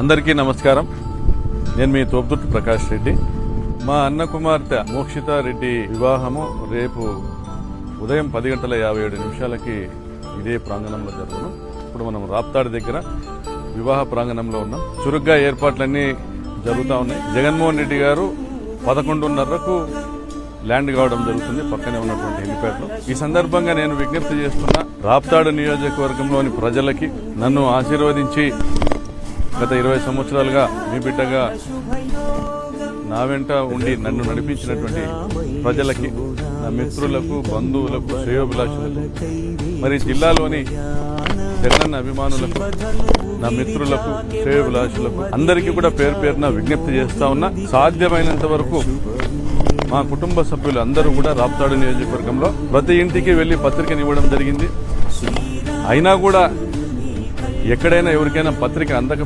అందరికీ నమస్కారం. నేను మీ తోపుదుర్తి ప్రకాష్ రెడ్డి. మా అన్న కుమార్తె మోక్షిత రెడ్డి వివాహము రేపు ఉదయం పది గంటల యాభై ఏడు నిమిషాలకి ఇదే ప్రాంగణంలో జరుగును. ఇప్పుడు మనం రాప్తాడు దగ్గర వివాహ ప్రాంగణంలో ఉన్నాం. చురుగ్గా ఏర్పాట్లన్నీ జరుగుతూ ఉన్నాయి. జగన్మోహన్ రెడ్డి గారు పదకొండున్నరకు ల్యాండ్ కావడం జరుగుతుంది పక్కనే ఉన్నటువంటి హెలిప్యాడ్లో. ఈ సందర్భంగా నేను విజ్ఞప్తి చేస్తున్న రాప్తాడు నియోజకవర్గంలోని ప్రజలకి నన్ను ఆశీర్వదించి గత ఇరవై సంవత్సరాలుగా మీ బిడ్డగా నా వెంట ఉండి నన్ను నడిపించినటువంటి ప్రజలకి నా మిత్రులకు బంధువులకు శ్రేయోభిలాషులకు మరి జిల్లాలోని జగనన్న అభిమానులకు నా మిత్రులకు శ్రేయోభిలాషులకు అందరికీ కూడా పేరు పేరున విజ్ఞప్తి చేస్తా ఉన్నా సాధ్యమైనంత వరకు మా కుటుంబ సభ్యులు అందరూ కూడా రాప్తాడు నియోజకవర్గంలో ప్రతి ఇంటికి వెళ్ళి పత్రికని ఇవ్వడం జరిగింది. అయినా కూడా ఎక్కడైనా ఎవరికైనా పత్రిక అందక